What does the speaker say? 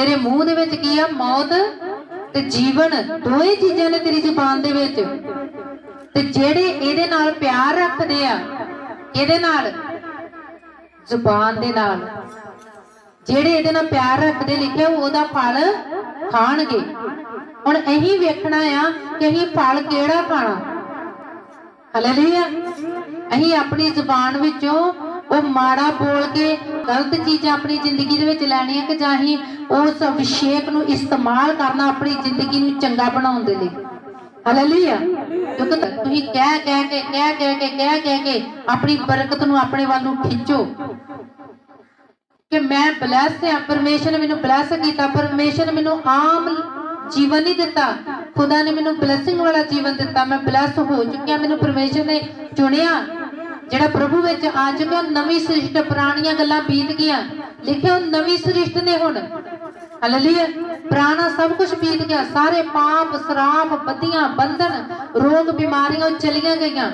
ਤੇਰੇ ਮੂੰਹ ਦੇ ਵਿੱਚ ਕੀ ਆ? ਮੌਤ ਤੇ ਜੀਵਨ ਦੋਏ ਚੀਜ਼ਾਂ ਨੇ ਤੇਰੀ ਜ਼ੁਬਾਨ ਦੇ ਵਿੱਚ। ਤੇ ਜਿਹੜੇ ਇਹਦੇ ਨਾਲ ਪਿਆਰ ਰੱਖਦੇ ਆ ਇਹਦੇ ਨਾਲ? ਜ਼ੁਬਾਨ ਦੇ ਨਾਲ। ਜਿਹੜੇ ਇਹਦੇ ਨਾਲ ਪਿਆਰ ਰੱਖਦੇ ਲਿਖਿਆ, ਉਹਦਾ ਫਲ ਖਾਣਗੇ। ਹੁਣ ਇਹੀ ਵੇਖਣਾ ਆ ਕਿ ਅਸੀਂ ਫਲ ਕਿਹੜਾ ਖਾਣਾ। ਹਾਲੇਲੂਇਆ ਅਸੀਂ ਆਪਣੀ ਜ਼ੁਬਾਨ ਵਿੱਚੋਂ ਉਹ ਮਾੜਾ ਬੋਲ ਕੇ ਗਲਤ ਚੀਜ਼ਾਂ ਆਪਣੀ ਜ਼ਿੰਦਗੀ ਦੇ ਵਿੱਚ ਲੈਣੀਆਂ ਕਿ ਜਾਂ ਅਸੀਂ ਉਸ ਅਭਿਸ਼ੇਕ ਨੂੰ ਇਸਤੇਮਾਲ ਕਰਨਾ ਆਪਣੀ ਜ਼ਿੰਦਗੀ ਨੂੰ ਚੰਗਾ ਬਣਾਉਣ ਦੇ ਲਈ। ਹਾਲੇਲੂਇਆ ਕਿਉਂਕਿ ਤੁਸੀਂ ਕਹਿ ਕਹਿ ਕੇ, ਕਹਿ ਕਹਿ ਕੇ, ਕਹਿ ਕਹਿ ਕੇ ਆਪਣੀ ਬਰਕਤ ਨੂੰ ਆਪਣੇ ਵੱਲ ਨੂੰ ਖਿੱਚੋ। ਕਿ ਮੈਂ ਬਲੈਸ ਹਾਂ, ਪਰਮੇਸ਼ਰ ਨੇ ਮੈਨੂੰ ਬਲੈਸ ਕੀਤਾ, ਪਰਮੇਸ਼ਰ ਨੇ ਮੈਨੂੰ ਆਮ ਜੀਵਨ ਨਹੀਂ ਦਿੱਤਾ। ਖੁਦਾ ਨੇ ਮੈਨੂੰ ਬਲੇਸਿੰਗ ਵਾਲਾ ਜੀਵਨ ਦਿੱਤਾ, ਮੈਂ ਬਲੈਸ ਹੋ ਚੁੱਕਿਆ, ਮੈਨੂੰ ਪਰਮੇਸ਼ਰ ਨੇ ਚੁਣਿਆ। ਜਿਹੜਾ ਪ੍ਰਭੂ ਵਿੱਚ ਆ ਚੁੱਕਿਆ, ਨਵੀਂ ਸ੍ਰਿਸ਼ਟ ਪੁਰਾਣੀਆਂ ਗੱਲਾਂ ਬੀਤ ਗਈਆਂ। ਲਿਖਿਆ, ਉਹ ਨਵੀਂ ਸ੍ਰਿਸ਼ਟ ਨੇ ਹੁਣ। ਹਾਲੇਲੂਇਆ ਪੁਰਾਣਾ ਸਭ ਕੁਝ ਬੀਤ ਗਿਆ। ਸਾਰੇ ਪਾਪ, ਸਰਾਪ, ਬੱਦੀਆਂ, ਬੰਧਨ, ਰੋਗ, ਬਿਮਾਰੀਆਂ ਉਹ ਚਲੀਆਂ ਗਈਆਂ।